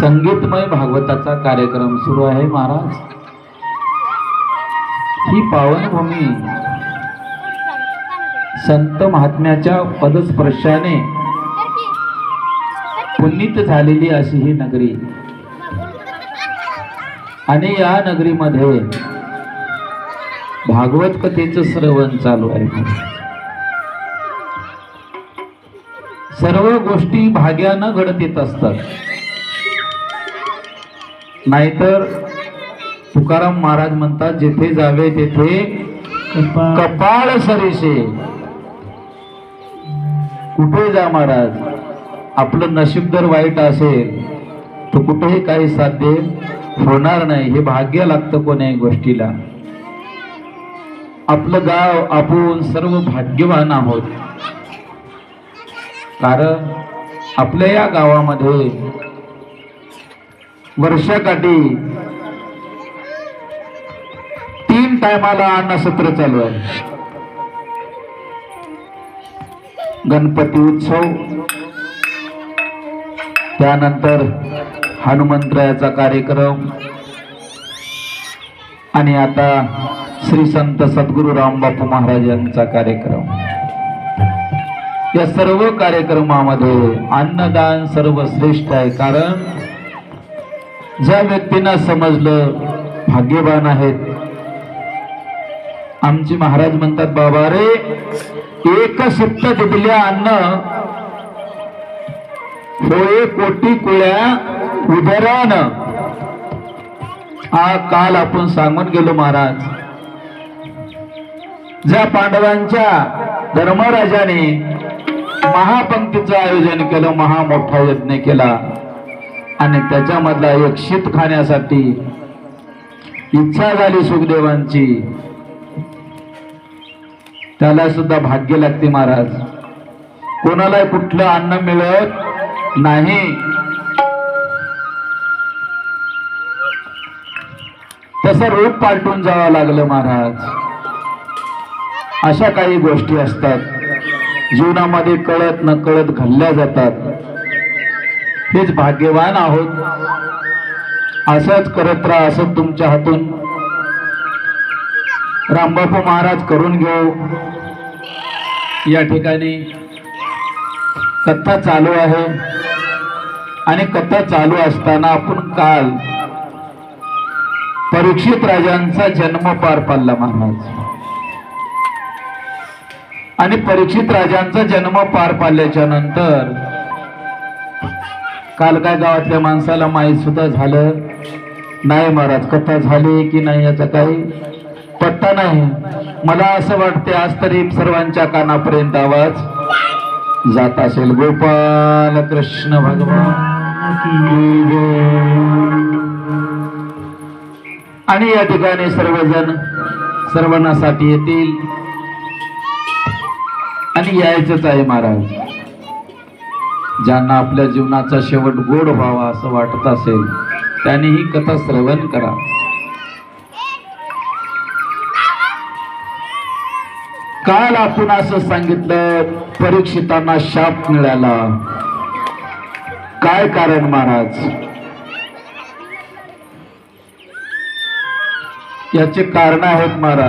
संगीतमय भागवताचा कार्यक्रम सुरू आहे महाराज. ही पावनभूमी संत महात्म्याच्या पदस्पर्शाने पुनीत झालेली अशी ही नगरी. आणि या नगरीमध्ये भागवत कथेचं श्रवण चालू आहे. सर्व गोष्टी भाग्यानं घडत येत असतात. नाहीतर तुकाराम महाराज म्हणतात जेथे जावे तेथे कपाळ. सरीसे. कुठे जा महाराज? आपलं नशीब जर वाईट असेल तर कुठेही काही साध्य होणार नाही. हे भाग्य लागतं कोण्याही गोष्टीला. आपलं गाव आपण सर्व भाग्यवान आहोत. कारण आपल्या या गावामध्ये वर्षाकाठी तीन टायमाला अन्नसत्र चालू आहे. गणपती उत्सव. त्यानंतर हनुमंतरायाचा कार्यक्रम. आणि आता श्री संत सद्गुरू रामबापू महाराजांचा कार्यक्रम. या सर्व कार्यक्रमामध्ये अन्नदान सर्वश्रेष्ठ आहे. कारण ज्या व्यक्तींना समजलं भाग्यवान आहेत. आमचे महाराज म्हणतात बाबा रे एक सुप्त दिलेल्या अन्न होय कोटी कुळ्या उदरान. हा काल आपण सांगून गेलो महाराज. ज्या पांडवांच्या धर्मराजाने महापंक्तीचं आयोजन केलं महा मोठा यज्ञ केला. आणि त्याच्यामधला एक शीत खाण्यासाठी इच्छा झाली सुखदेवांची. त्याला सुद्धा भाग्य लागते महाराज. कोणाला कुठलं अन्न मिळत नाही. तसं रूप पालटून जावं लागलं महाराज. अशा काही गोष्टी असतात. जीवनामध्ये कळत न कळत घडल्या जातात. हेच भाग्यवान आहोत. असंच करत राहा असं तुमच्या हातून. रामबापू महाराज करून घेऊ. या ठिकाणी कथा चालू आहे. आणि कथा चालू असताना आपण काल परीक्षित राजांचा जन्म पार पाडला महाराज. आणि परीक्षित राजांचा जन्म पार पाडल्याच्या नंतर काल काय गावातल्या माणसाला माहीत सुद्धा झालं? नाही महाराज कथा झाली की नाही याचा काही? पत्ता नाही. मला असं वाटते आज तरी सर्वांच्या कानापर्यंत आवाज जात असेल. गोपाल कृष्ण भगवान आणि या ठिकाणी सर्वजण सर्वांसाठी येतील. आणि यायचंच आहे महाराज. ज्यांना आपल्या जीवनाचा शेवट गोड व्हावा असं वाटत असेल त्यांनी ही कथा श्रवण करा. काल आपण असं सांगितलं परीक्षितांना शाप मिळाला. काय कारण महाराज? याचे कारण आहेत महाराज.